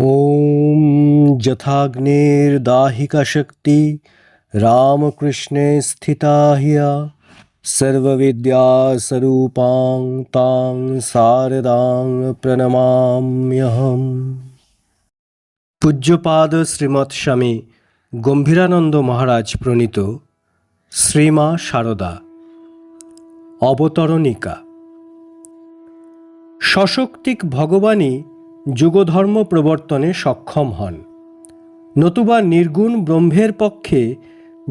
ওম যথাগ্নের দাহিকা শক্তি রামকৃষ্ণে স্থিতা হিয়া সর্ববিদ্যাস্বরূপাং তাং শারদাং প্রণমাম্যহম পূজ্যপাদ শ্রীমৎ স্বামী গম্ভীরানন্দ মহারাজ প্রণীত শ্রীমা শারদা অবতরণিকা সশক্তিক ভগবানী যুগধর্ম প্রবর্তনে সক্ষম হন। নতুবা নির্গুণ ব্রহ্মের পক্ষে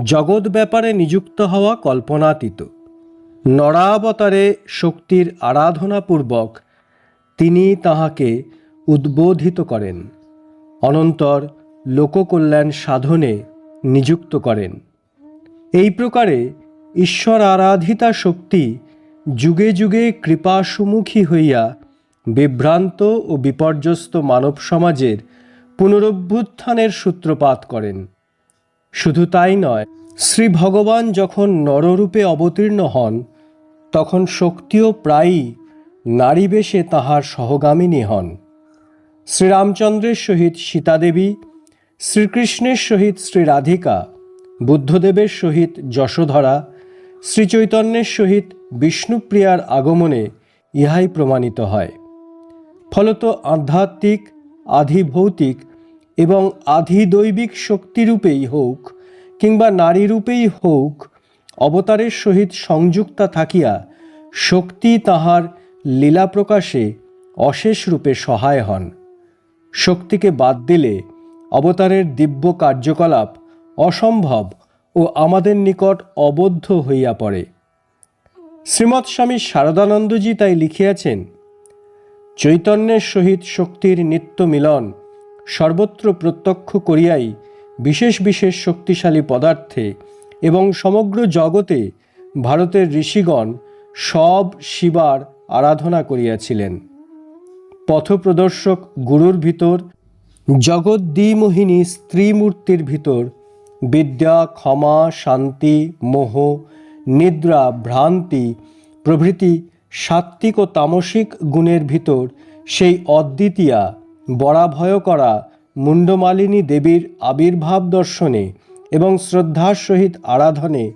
জগৎ ব্যাপারে নিযুক্ত হওয়া কল্পনাতীত। নরাবতারে শক্তির আরাধনাপূর্বক তিনি তাহাকে উদ্বোধিত করেন, অনন্তর লোককল্যাণ সাধনে নিযুক্ত করেন। এই প্রকারে ঈশ্বর আরাধিতা শক্তি যুগে যুগে কৃপাসুমুখী হইয়া বিভ্রান্ত ও বিপর্যস্ত মানব সমাজের পুনরুত্থানের সূত্রপাত করেন। শুধু তাই নয়, শ্রী ভগবান যখন নররূপে অবতীর্ণ হন, তখন শক্তিও প্রায়ই নারীবেশে তাহার সহগামিনী হন। শ্রীরামচন্দ্রের সহিত সীতাদেবী, শ্রীকৃষ্ণের সহিত শ্রীরাধিকা, বুদ্ধদেবের সহিত যশোধরা, শ্রীচৈতন্যের সহিত বিষ্ণুপ্রিয়ার আগমনে ইহাই প্রমাণিত হয়। ফলত আধ্যাত্মিক, আধিভৌতিক এবং আধিদৈবিক শক্তিরূপেই হোক কিংবা নারীরূপেই হোক, অবতারের সহিত সংযুক্তা থাকিয়া শক্তি তাহার লীলা প্রকাশে অশেষ রূপে সহায় হন। শক্তিকে বাদ দিলে অবতারের দিব্য কার্যকলাপ অসম্ভব ও আমাদের নিকট অবদ্ধ হইয়া পড়ে। শ্রীমৎ স্বামী শারদানন্দজি তাই লিখিয়াছেন চৈতন্যের সহিত শক্তির নিত্য মিলন, সর্বত্র প্রত্যক্ষ করিয়াই বিশেষ বিশেষ শক্তিশালী পদার্থে এবং সমগ্র জগতে ভারতের ঋষিগণ সব শিবার আরাধনা করিয়াছিলেন। পথপ্রদর্শক গুরুর ভিতর জগদ্দিমোহিনী স্ত্রীমূর্তির ভিতর বিদ্যা, ক্ষমা, শান্তি, মোহ, নিদ্রা, ভ্রান্তি প্রভৃতি সাত্ত্বিক ও তামসিক গুণের ভিতর সেই অদ্বিতীয়া বরাভয় করা মুন্ডমালিনী দেবীর আবির্ভাব দর্শনে এবং শ্রদ্ধার সহিত আরাধনে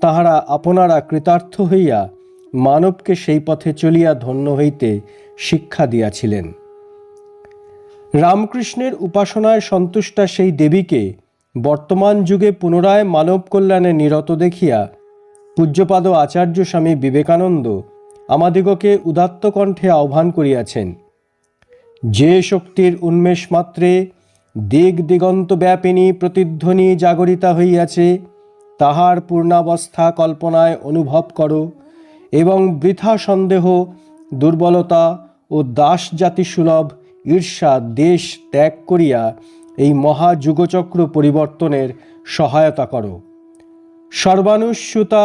তাহারা আপনারা কৃতার্থ হইয়া মানবকে সেই পথে চলিয়া ধন্য হইতে শিক্ষা দিয়াছিলেন। রামকৃষ্ণের উপাসনায় সন্তুষ্টা সেই দেবীকে বর্তমান যুগে পুনরায় মানব কল্যাণে নিরত দেখিয়া পূজ্যপাদ আচার্য স্বামী বিবেকানন্দ আমাদিগকে উদাত্ত কণ্ঠে আহ্বান করিয়াছেন। যে শক্তির উন্মেষ মাত্রে দিগ দিগন্ত ব্যাপিনী প্রতিধ্বনি জাগরিতা হইয়াছে, তাহার পূর্ণাবস্থা কল্পনায় অনুভব করো এবং বৃথা সন্দেহ, দুর্বলতা ও দাস জাতি সুলভ ঈর্ষা দেশ ত্যাগ করিয়া এই মহাযুগচক্র পরিবর্তনের সহায়তা করো। সর্বানুস্যুতা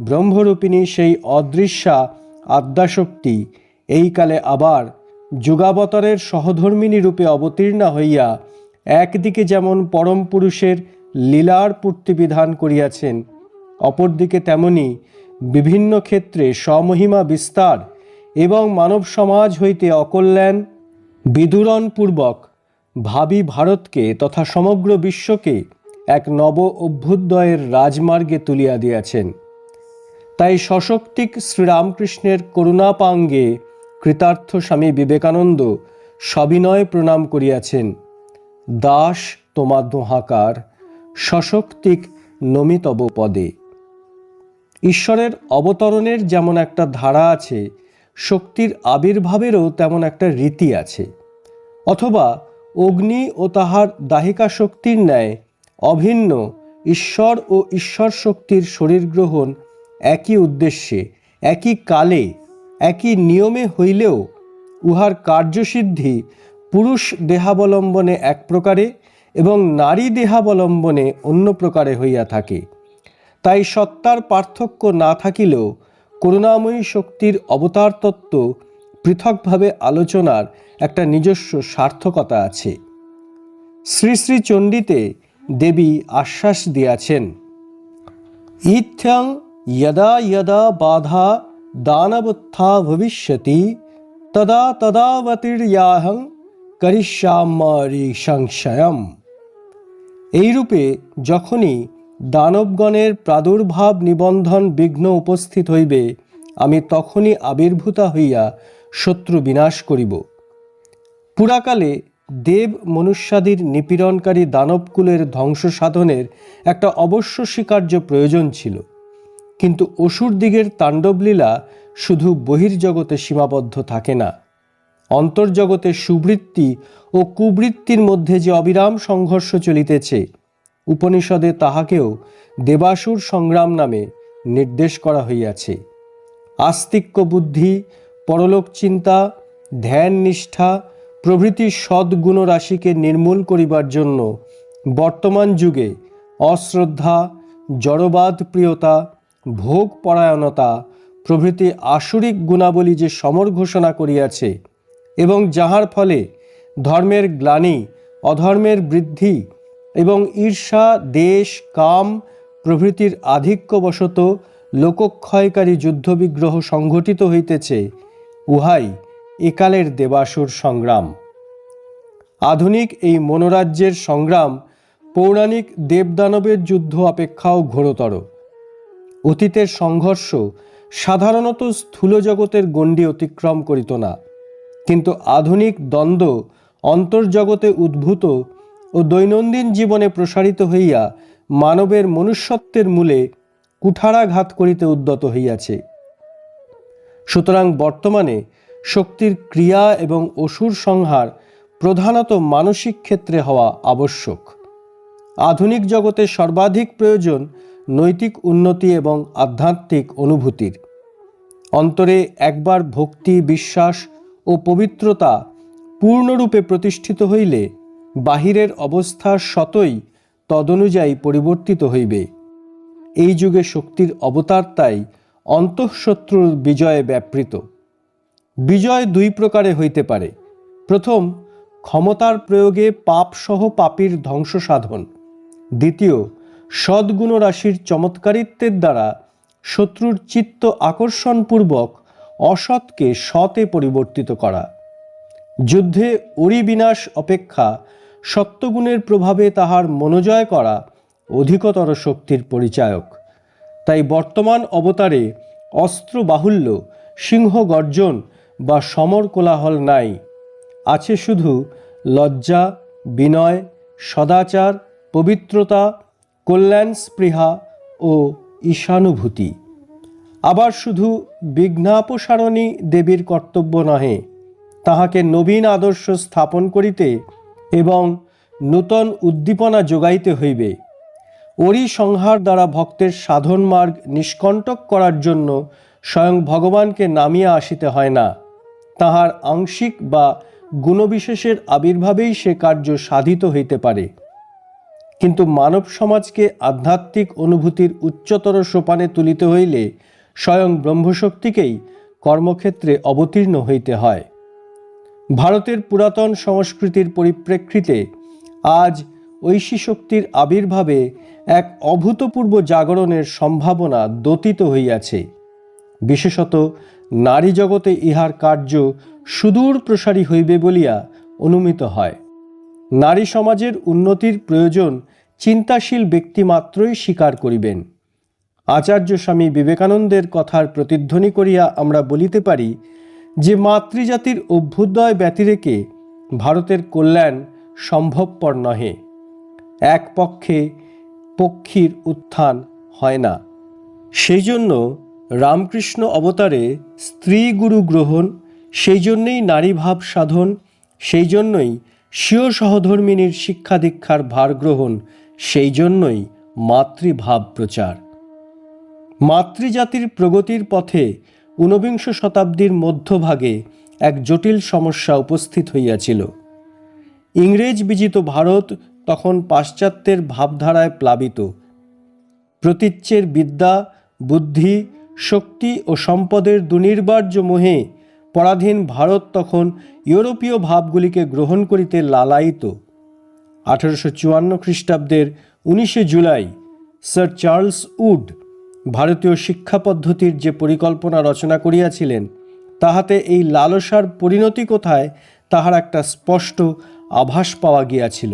ব্রহ্মরূপিণী সেই অদৃশ্যা আদ্যাশক্তি। এই কালে আবার যুগাবতারের সহধর্মিনী রূপে অবতীর্ণা হইয়া একদিকে যেমন পরম পুরুষের লীলার পূর্তিবিধান করিয়াছেন, অপরদিকে তেমনি বিভিন্ন ক্ষেত্রে স্বমহিমা বিস্তার এবং মানব সমাজ হইতে অকল্যাণ বিদুরণপূর্বক ভাবি ভারতকে তথা সমগ্র বিশ্বকে এক নব অভ্যুদয়ের রাজমার্গে তুলিয়া দিয়াছেন। তাই সশক্তিক শ্রীরামকৃষ্ণের করুণাপাঙ্গে কৃতার্থ স্বামী বিবেকানন্দ সবিনয় প্রণাম করিয়াছেন। দাস তোমার দোহাকার, সশক্তিক নমিতব পদে। ঈশ্বরের অবতরণের যেমন একটা ধারা আছে, শক্তির আবির্ভাবেরও তেমন একটা রীতি আছে। অথবা অগ্নি ও তাহার দাহিকা শক্তির ন্যায় অভিন্ন ঈশ্বর ও ঈশ্বর শক্তির শরীর গ্রহণ একই উদ্দেশ্যে, একই কালে, একই নিয়মে হইলেও উহার কার্যসিদ্ধি পুরুষ দেহাবলম্বনে এক প্রকারে এবং নারী দেহাবলম্বনে অন্য প্রকারে হইয়া থাকে। তাই সত্তার পার্থক্য না থাকিলেও করুণাময়ী শক্তির অবতার তত্ত্ব পৃথকভাবে আলোচনার একটা নিজস্ব সার্থকতা আছে। শ্রী শ্রী চণ্ডীতে দেবী আশ্বাস দিয়াছেন ইথ্যং यदा यदा बाधा दानवोत्था भविष्यति तदा तदावतीर्याहं করিষ্যামারি সংশয়ম এইরূপে যখনই দানবগণের প্রাদুর্ভাব নিবন্ধন বিঘ্ন উপস্থিত হইবে আমি তখনই আবির্ভূতা হইয়া শত্রু বিনাশ করিব পুরাকালে দেব মনুষ্যাদির নিপীড়নকারী দানবকুলের ধ্বংস সাধনের একটা অবশ্য স্বীকার্য প্রয়োজন ছিল কিন্তু অসুর দিগের তাণ্ডবলীলা শুধু বহির্জগতে সীমাবদ্ধ থাকে না। অন্তর্জগতে সুবৃত্তি ও কুবৃত্তির মধ্যে যে অবিরাম সংঘর্ষ চলিতেছে, উপনিষদে তাহাকেও দেবাসুর সংগ্রাম নামে নির্দেশ করা হইয়াছে। আস্তিক্য বুদ্ধি, পরলোক চিন্তা, ধ্যান নিষ্ঠা, প্রভৃতি সদ্গুণ রাশিকে নির্মূল করিবার জন্য বর্তমান যুগে অশ্রদ্ধা জড়বাদ প্রিয়তা ভোগ পরায়ণতা প্রভৃতি আসরিক গুণাবলী যে সমর ঘোষণা করিয়াছে এবং যাহার ফলে ধর্মের গ্লানি, অধর্মের বৃদ্ধি এবং ঈর্ষা, দেশ, কাম প্রভৃতির আধিক্যবশত লোকক্ষয়কারী যুদ্ধবিগ্রহ সংঘটিত হইতেছে, উহাই একালের দেবাসুর সংগ্রাম। আধুনিক এই মনোরাজ্যের সংগ্রাম পৌরাণিক দেবদানবের যুদ্ধ অপেক্ষাও ঘোরতর। অতীতের সংঘর্ষ সাধারণত স্থূল জগতের গণ্ডি অতিক্রম করিত না। কিন্তু আধুনিক দ্বন্দ্ব অন্তর্জগতে উদ্ভূত ও দৈনন্দিন জীবনে প্রসারিত হইয়া মানবের মনুষ্যত্বের মূলে কুঠারাঘাত করিতে উদ্যত হইয়াছে। সুতরাং বর্তমানে শক্তির ক্রিয়া এবং অসুর সংহার প্রধানত মানসিক ক্ষেত্রে হওয়া আবশ্যক। আধুনিক জগতে সর্বাধিক প্রয়োজন নৈতিক উন্নতি এবং আধ্যাত্মিক অনুভূতির। অন্তরে একবার ভক্তি, বিশ্বাস ও পবিত্রতা পূর্ণরূপে প্রতিষ্ঠিত হইলে বাহিরের অবস্থা শতই তদনুযায়ী পরিবর্তিত হইবে। এই যুগে শক্তির অবতার তাই অন্তঃশত্রুর বিজয়ে ব্যাপৃত। বিজয় দুই প্রকারে হইতে পারে। প্রথম, ক্ষমতার প্রয়োগে পাপসহ পাপীর ধ্বংস সাধন দ্বিতীয় সদ্গুণ রাশির চমৎকারিত্বের দ্বারা শত্রুর চিত্ত আকর্ষণপূর্বক অসৎকে সতে পরিবর্তিত করা। যুদ্ধে অরিবিনাশ অপেক্ষা সত্যগুণের প্রভাবে তাহার মনোজয় করা অধিকতর শক্তির পরিচায়ক। তাই বর্তমান অবতারে অস্ত্র বাহুল্য, সিংহ গর্জন বা সমর কোলাহল নাই। আছে শুধু লজ্জা, বিনয়, সদাচার, পবিত্রতা কল্যাণ, স্পৃহা ও ঈশানুভূতি। আবার শুধু বিঘ্নাপসারণী দেবীর কর্তব্য নহে, তাহাকে নবীন আদর্শ স্থাপন করিতে এবং নূতন উদ্দীপনা যোগাইতে হইবে। ওরি সংহার দ্বারা ভক্তের সাধন মার্গ নিষ্কণ্টক করার জন্য স্বয়ং ভগবানকে নামিয়া আসিতে হয় না। তাহার আংশিক বা গুণবিশেষের আবির্ভাবেই সে কার্য সাধিত হইতে পারে। কিন্তু মানব সমাজকে আধ্যাত্মিক অনুভূতির উচ্চতর সোপানে তুলিতে হইলে স্বয়ং ব্রহ্মশক্তিকেই কর্মক্ষেত্রে অবতীর্ণ হইতে হয়। ভারতের পুরাতন সংস্কৃতির পরিপ্রেক্ষিতে আজ ঐশী শক্তির আবির্ভাবে এক অভূতপূর্ব জাগরণের সম্ভাবনা দতিত হইয়াছে। বিশেষত নারী জগতে ইহার কার্য সুদূর প্রসারী হইবে বলিয়া অনুমিত হয়। নারী সমাজের উন্নতির প্রয়োজন চিন্তাশীল ব্যক্তি মাত্রই স্বীকার করিবেন। আচার্য স্বামী বিবেকানন্দের কথার প্রতিধ্বনি করিয়া আমরা বলিতে পারি যে, মাতৃজাতির অভ্যুদয় ব্যতিরেকে ভারতের কল্যাণ সম্ভবপর নহে। এক পক্ষে পক্ষীর উত্থান হয় না। সেই জন্য রামকৃষ্ণ অবতারে স্ত্রী গুরু গ্রহণ সেই জন্যেই নারীভাব সাধন সেই জন্যই স্বীয় সহধর্মিনীর শিক্ষা দীক্ষার ভার গ্রহণ সেই জন্যই মাতৃভাব প্রচার। মাতৃজাতির প্রগতির পথে ঊনবিংশ শতাব্দীর মধ্যভাগে এক জটিল সমস্যা উপস্থিত হইয়াছিল। ইংরেজ বিজিত ভারত তখন পাশ্চাত্যের ভাবধারায় প্লাবিত। প্রতীচ্যের বিদ্যা, বুদ্ধি, শক্তি ও সম্পদের দুনির্বার্য মোহে পরাধীন ভারত তখন ইউরোপীয় ভাবগুলিকে গ্রহণ করিতে লালায়িত। আঠারোশো চুয়ান্ন খ্রিস্টাব্দের উনিশে জুলাই, স্যার চার্লস উড ভারতীয় শিক্ষা পদ্ধতির যে পরিকল্পনা রচনা করিয়াছিলেন, তাহাতে এই লালসার পরিণতি কোথায় তাহার একটা স্পষ্ট আভাস পাওয়া গিয়াছিল।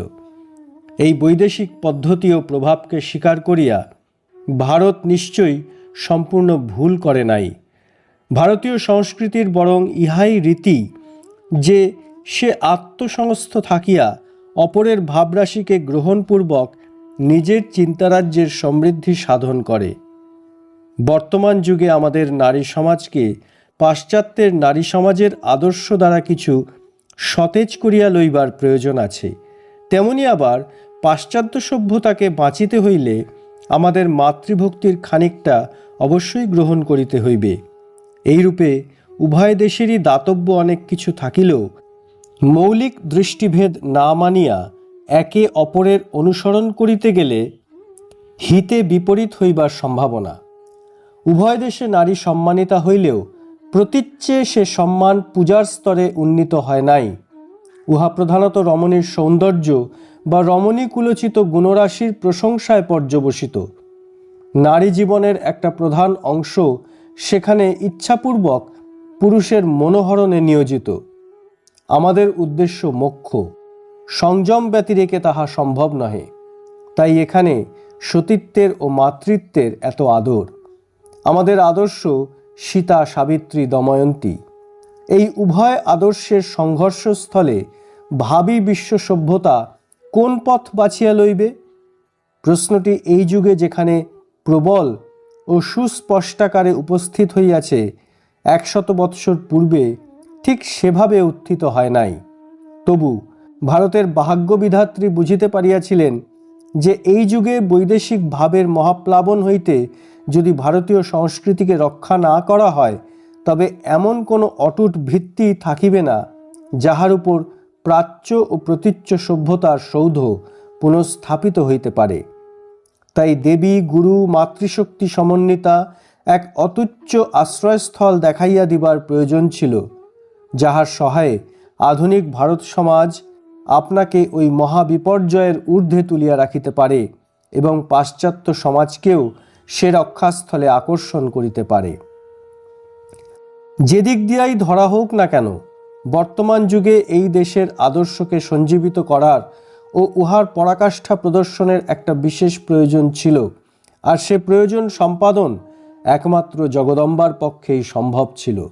এই বৈদেশিক পদ্ধতি ও প্রভাবকে স্বীকার করিয়া ভারত নিশ্চয়ই সম্পূর্ণ ভুল করে নাই। ভারতীয় সংস্কৃতির বরং ইহাই রীতি যে সে আত্মসংস্থ থাকিয়া অপরের ভাবরাশিকে গ্রহণপূর্বক নিজের চিন্তারাজ্যের সমৃদ্ধি সাধন করে। বর্তমান যুগে আমাদের নারী সমাজকে পাশ্চাত্যের নারী সমাজের আদর্শ দ্বারা কিছু সতেজ করিয়া লইবার প্রয়োজন আছে। তেমনি আবার পাশ্চাত্য সভ্যতাকে বাঁচিতে হইলে আমাদের মাতৃভক্তির খানিকটা অবশ্যই গ্রহণ করিতে হইবে। এইরূপে উভয় দেশেরই দাতব্য অনেক কিছু থাকিলেও মৌলিক দৃষ্টিভেদ না মানিয়া একে অপরের অনুসরণ করিতে গেলে হিতে বিপরীত হইবার সম্ভাবনা। উভয় দেশে নারী সম্মানিতা হইলেও প্রতীচ্যে সে সম্মান পূজার স্তরে উন্নীত হয় নাই। উহা প্রধানত রমণীর সৌন্দর্য বা রমণী কুলোচিত গুণরাশির প্রশংসায় পর্যবসিত। নারী জীবনের একটা প্রধান অংশ সেখানে ইচ্ছাপূর্বক পুরুষের মনোহরণে নিয়োজিত। আমাদের উদ্দেশ্য মোক্ষ। সংযম ব্যতিরেকে তাহা সম্ভব নহে। তাই এখানে সতীত্বের ও মাতৃত্বের এত আদর। আমাদের আদর্শ সীতা সাবিত্রী দময়ন্তী। এই উভয় আদর্শের সংঘর্ষস্থলে ভাবি বিশ্ব সভ্যতা কোন পথ বাছিয়া লইবে? প্রশ্নটি এই যুগে যেখানে প্রবল ও সুস্পষ্টাকারে উপস্থিত হইয়াছে একশত বৎসর পূর্বে, ঠিক সেভাবে উত্থিত হয় নাই। তবু ভারতের ভাগ্যবিধাত্রী বুঝিতে পারিয়াছিলেন যে এই যুগে বৈদেশিক ভাবের মহাপ্লাবন হইতে যদি ভারতীয় সংস্কৃতিকে রক্ষা না করা হয়, তবে এমন কোনো অটুট ভিত্তি থাকিবে না, যাহার উপর প্রাচ্য ও প্রতীচ্য সভ্যতার সৌধ পুনঃস্থাপিত হইতে পারে। তাই দেবী, গুরু, মাতৃশক্তি সমন্বিতা এক অতুচ্চ আশ্রয়স্থল দেখাইয়া দিবার প্রয়োজন ছিল, যাহার সহায়ে আধুনিক ভারত সমাজ আপনাকে ওই মহাবিপর্যয়ের ঊর্ধ্বে তুলিয়া রাখিতে পারে এবং পাশ্চাত্য সমাজকেও সে রক্ষাস্থলে আকর্ষণ করিতে পারে। যেদিক দিয়াই ধরা হোক না কেন, বর্তমান যুগে এই দেশের আদর্শকে সঞ্জীবিত করার ও উহার পরাকাষ্ঠা প্রদর্শনের একটা বিশেষ প্রয়োজন ছিল। আর সে প্রয়োজন সম্পাদন একমাত্র জগদম্বার পক্ষেই সম্ভব ছিল।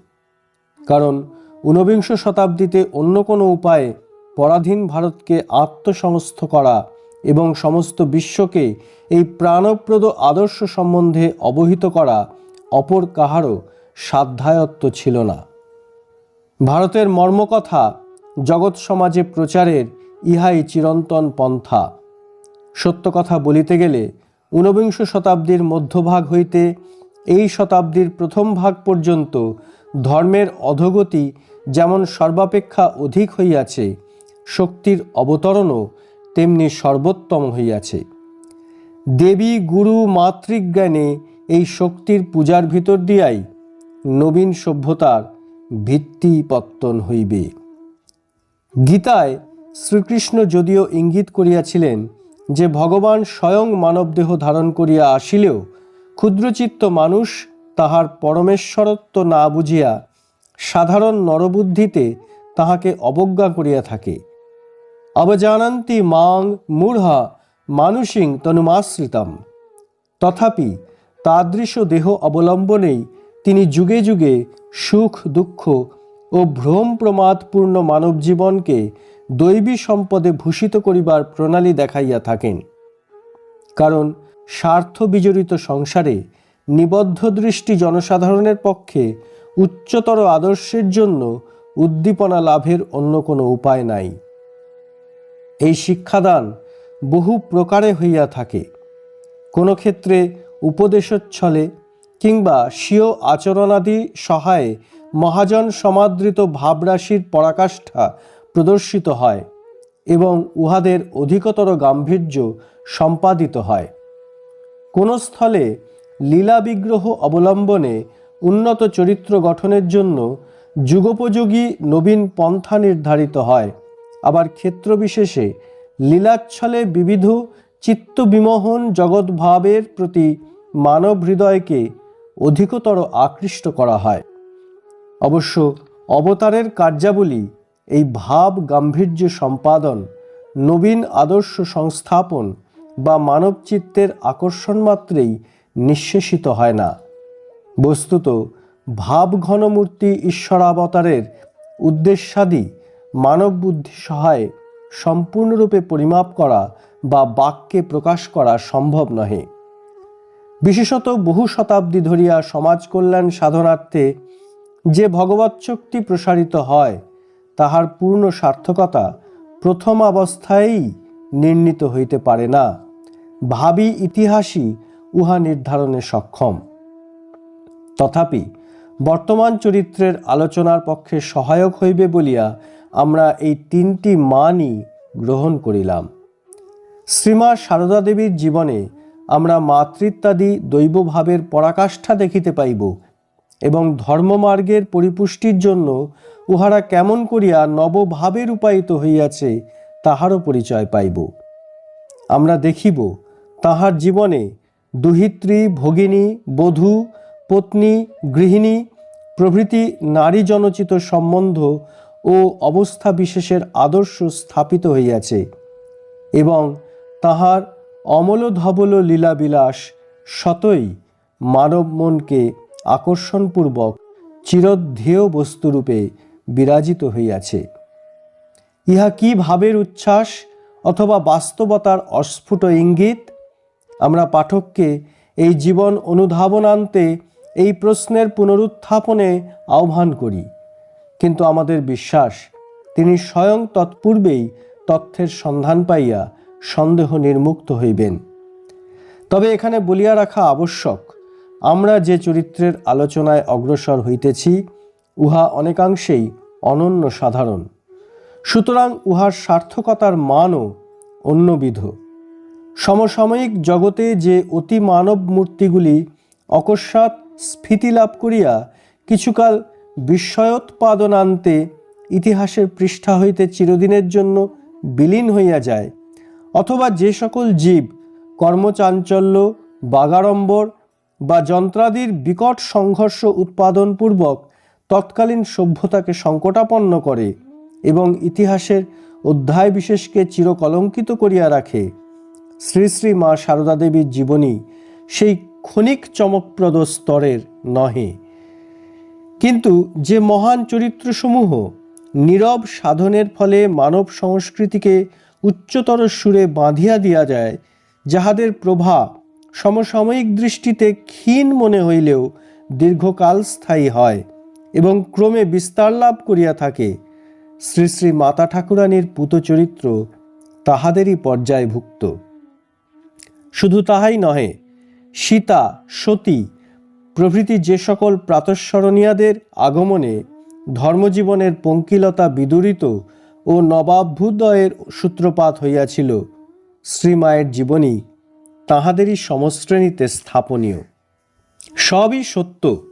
কারণ ঊনবিংশ শতাব্দীতে অন্য কোনো উপায়ে পরাধীন ভারতকে আত্মসংস্থ করা এবং সমস্ত বিশ্বকে এই প্রাণপ্রদ আদর্শ সম্বন্ধে অবহিত করা অপর কাহারও সাধ্যায়ত্ত ছিল না। ভারতের মর্মকথা জগৎ সমাজে প্রচারের ইহাই চিরন্তন পন্থা। সত্য কথা বলিতে গেলে ঊনবিংশ শতাব্দীর মধ্যভাগ হইতে এই শতাব্দীর প্রথম ভাগ পর্যন্ত ধর্মের অধোগতি যেমন সর্বাপেক্ষা অধিক হইয়াছে, শক্তির অবতরণও তেমনি সর্বোত্তম হইয়াছে। দেবী, গুরু, মাতৃজ্ঞানে এই শক্তির পূজার ভিতর দিয়াই নবীন সভ্যতার ভিত্তি পত্তন হইবে। গীতায় শ্রীকৃষ্ণ যদিও ইঙ্গিত করিয়াছিলেন যে ভগবান স্বয়ং মানবদেহ ধারণ করিয়া আসিলেও ক্ষুদ্রচিত্ত মানুষ তাহার পরমেশ্বরত্ব না বুঝিয়া সাধারণ নরবুদ্ধিতে তাহাকে অবজ্ঞা করিয়া থাকে। অবজানন্তি মাং মূঢ়া মানুষিং তনুমাশ্রিতম। তথাপি তাদৃশ দেহ অবলম্বনেই তিনি যুগে যুগে সুখ, দুঃখ ও ভ্রম প্রমাদপূর্ণ মানব জীবনকে দৈবী সম্পদে ভূষিত করিবার প্রণালী দেখাইয়া থাকেন। কারণ স্বার্থ বিজড়িত সংসারে নিবদ্ধ দৃষ্টি জনসাধারণের পক্ষে উচ্চতর আদর্শের জন্য উদ্দীপনা লাভের অন্য কোনো উপায় নাই। এই শিক্ষাদান বহু প্রকারে হইয়া থাকে। কোনো ক্ষেত্রে উপদেশচ্ছলে কিংবা স্বীয় আচরণাদি সহায়ে মহাজন সমাদৃত ভাবরাশির পরাকাষ্ঠা প্রদর্শিত হয় এবং উহাদের অধিকতর গাম্ভীর্য সম্পাদিত হয়। কোন স্থলে লীলা বিগ্রহ অবলম্বনে উন্নত চরিত্র গঠনের জন্য যুগোপযোগী নবীন পন্থা নির্ধারিত হয়। আবার ক্ষেত্রবিশেষে লীলাচ্ছলে বিবিধ চিত্তবিমোহন জগৎভাবের প্রতি মানব হৃদয়কে অধিকতর আকৃষ্ট করা হয়। অবশ্য অবতারের কার্যাবলী এই ভাব গাম্ভীর্য সম্পাদন, নবীন আদর্শ সংস্থাপন বা মানবচিত্তের আকর্ষণ মাত্রেই নিঃশেষিত হয় না। বস্তুত ভাব ঘনমূর্তি ঈশ্বরাবতারের উদ্দেশ্যাদি মানব বুদ্ধি সহায়ে সম্পূর্ণরূপে পরিমাপ করা বা বাক্যে প্রকাশ করা সম্ভব নহে। বিশেষত বহু শতাব্দী ধরিয়া সমাজ কল্যাণ সাধনার্থে যে ভগবৎ শক্তি প্রসারিত হয় তাহার পূর্ণ সার্থকতা প্রথম অবস্থায়ই নির্ণীত হইতে পারে না। ভাবি ইতিহাসই উহা নির্ধারণে সক্ষম। তথাপি বর্তমান চরিত্রের আলোচনার পক্ষে সহায়ক হইবে বলিয়া আমরা এই তিনটি মানই গ্রহণ করিলাম। শ্রীমা সারদা দেবীর জীবনে আমরা মাতৃত্বাদি দৈবভাবের পরাকাষ্ঠা দেখিতে পাইব এবং ধর্মমার্গের পরিপুষ্টির জন্য উহারা কেমন করিয়া নবভাবে রূপায়িত হইয়াছে, তাহারও পরিচয় পাইব। আমরা দেখিব, তাহার জীবনে দুহিত্রী, ভগিনী, বধূ, পত্নী, গৃহিণী, প্রভৃতি নারী জনচিত সম্বন্ধ ও অবস্থা বিশেষের আদর্শ স্থাপিত হইয়াছে এবং তাহার অমল ধবল লীলাবিলাস শতই মানব মনকে আকর্ষণপূর্বক চিরধ্যেয় বস্তুরূপে বিরাজিত হইয়াছে। ইহা কি ভাবের উচ্ছ্বাস অথবা বাস্তবতার অস্ফুট ইঙ্গিত? আমরা পাঠককে এই জীবন অনুধাবনান্তে এই প্রশ্নের পুনরুত্থাপনে আহ্বান করি। কিন্তু আমাদের বিশ্বাস, তিনি স্বয়ং তৎপূর্বেই তথ্যের সন্ধান পাইয়া সন্দেহ নির্মুক্ত হইবেন। তবে এখানে বলিয়া রাখা আবশ্যক আমরা যে চরিত্রের আলোচনায় অগ্রসর হইতেছি, উহা অনেকাংশেই অনন্য সাধারণ। সুতরাং উহার সার্থকতার মানও অন্যবিধ। সমসাময়িক জগতে যে অতি মানব মূর্তিগুলি অকস্মাৎ স্ফীতি লাভ করিয়া কিছুকাল বিস্ময়োৎপাদনান্তে ইতিহাসের পৃষ্ঠা হইতে চিরদিনের জন্য বিলীন হইয়া যায়, অথবা যে সকল জীব, কর্মচাঞ্চল্য, বাগাড়ম্বর বা যন্ত্রাদির বিকট সংঘর্ষ উৎপাদনপূর্বক তৎকালীন সভ্যতাকে সংকটাপন্ন করে এবং ইতিহাসের অধ্যায় বিশেষকে চিরকলঙ্কিত করিয়া রাখে। শ্রী শ্রী মা সারদা দেবীর জীবনী সেই ক্ষণিক চমকপ্রদ স্তরের নহে। কিন্তু যে মহান চরিত্রসমূহ নীরব সাধনের ফলে মানব সংস্কৃতিকে উচ্চতর সুরে বাঁধিয়া দিয়া যায়, যাহাদের প্রভাব সমসাময়িক দৃষ্টিতে ক্ষীণ মনে হইলেও দীর্ঘকাল স্থায়ী হয় এবং ক্রমে বিস্তার লাভ করিয়া থাকে। শ্রী শ্রী মাতা ঠাকুরানীর পুত চরিত্র তাহাদেরই পর্যায়ভুক্ত। শুধু তাহাই নহে, সীতা, সতী, প্রভৃতি যে সকল প্রাতঃস্মরণীয়াদের আগমনে ধর্মজীবনের পঙ্কিলতা বিদূরিত ও নবাভ্যুদয়ের সূত্রপাত হইয়াছিল, শ্রীমায়ের জীবনী তাহাদেরই সমশ্রেণীতে স্থাপনীয়। সবই সত্য,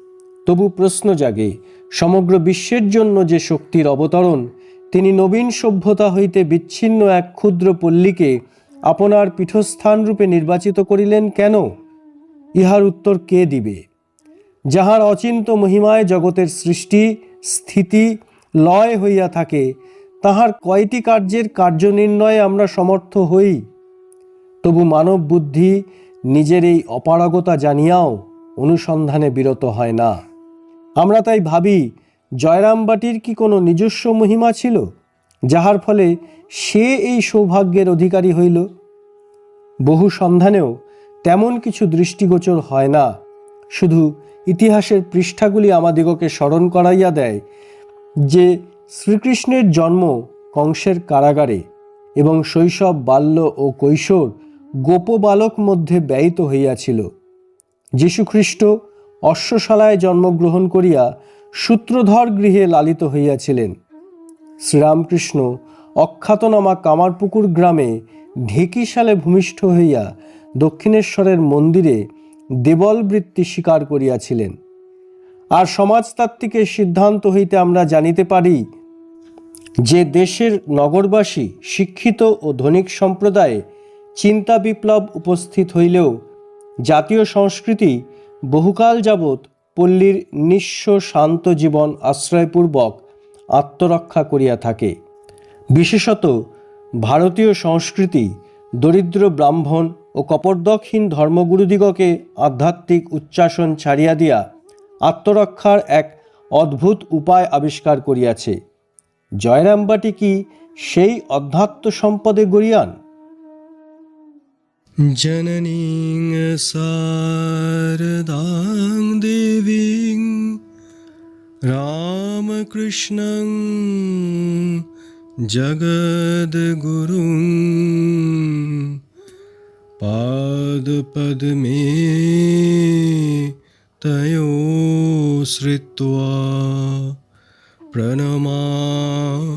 তবু প্রশ্ন জাগে, সমগ্র বিশ্বের জন্য যে শক্তির অবতরণ, তিনি নবীন সভ্যতা হইতে বিচ্ছিন্ন এক ক্ষুদ্র পল্লীকে আপনার পীঠস্থান রূপে নির্বাচিত করিলেন কেন? ইহার উত্তর কে দিবে? যাহার অচিন্ত মহিমায় জগতের সৃষ্টি, স্থিতি, লয় হইয়া থাকে, তাহার কয়টি কার্যের কার্যনির্ণয়ে আমরা সমর্থ হই? তবু মানব বুদ্ধি নিজের এই অপারগতা জানিয়াও অনুসন্ধানে বিরত হয় না। আমরা তাই ভাবি, জয়রামবাটির কি কোনো নিজস্ব মহিমা ছিল, যাহার ফলে সে এই সৌভাগ্যের অধিকারী হইল? বহু সন্ধানেও তেমন কিছু দৃষ্টিগোচর হয় না। শুধু ইতিহাসের পৃষ্ঠাগুলি আমাদিগকে স্মরণ করাইয়া দেয় যে শ্রীকৃষ্ণের জন্ম কংসের কারাগারে এবং শৈশব, বাল্য ও কৈশোর গোপবালক মধ্যে ব্যয়িত হইয়াছিল। যীশুখ্রিস্ট অশ্বশালায় জন্মগ্রহণ করিয়া সূত্রধর গৃহে লালিত হইয়াছিলেন। শ্রীরামকৃষ্ণ অখ্যাতনামা কামারপুকুর গ্রামে ঢেকিশালে ভূমিষ্ঠ হইয়া দক্ষিণেশ্বরের মন্দিরে দেবল বৃত্তি স্বীকার করিয়াছিলেন। আর সমাজতাত্ত্বিকের সিদ্ধান্ত হইতে আমরা জানিতে পারি যে দেশের নগরবাসী শিক্ষিত ও ধনিক সম্প্রদায়ে চিন্তা বিপ্লব উপস্থিত হইলেও জাতীয় সংস্কৃতি বহুকাল যাবৎ পল্লীর নিঃস্ব শান্ত জীবন আশ্রয়পূর্বক আত্মরক্ষা করিয়া থাকে। বিশেষত ভারতীয় সংস্কৃতি দরিদ্র ব্রাহ্মণ ও কপর্দকহীন ধর্মগুরুদিগকে আধ্যাত্মিক উচ্চাসন ছাড়িয়া দিয়া আত্মরক্ষার এক অদ্ভুত উপায় আবিষ্কার করিয়াছে। জয়রামবাটি কি সেই অধ্যাত্ম সম্পদে গরিয়ান जननीं शारदां देवीं रामकृष्णं जगद्गुरुं पादपद्मे तयो श्रित्वा प्रणमामि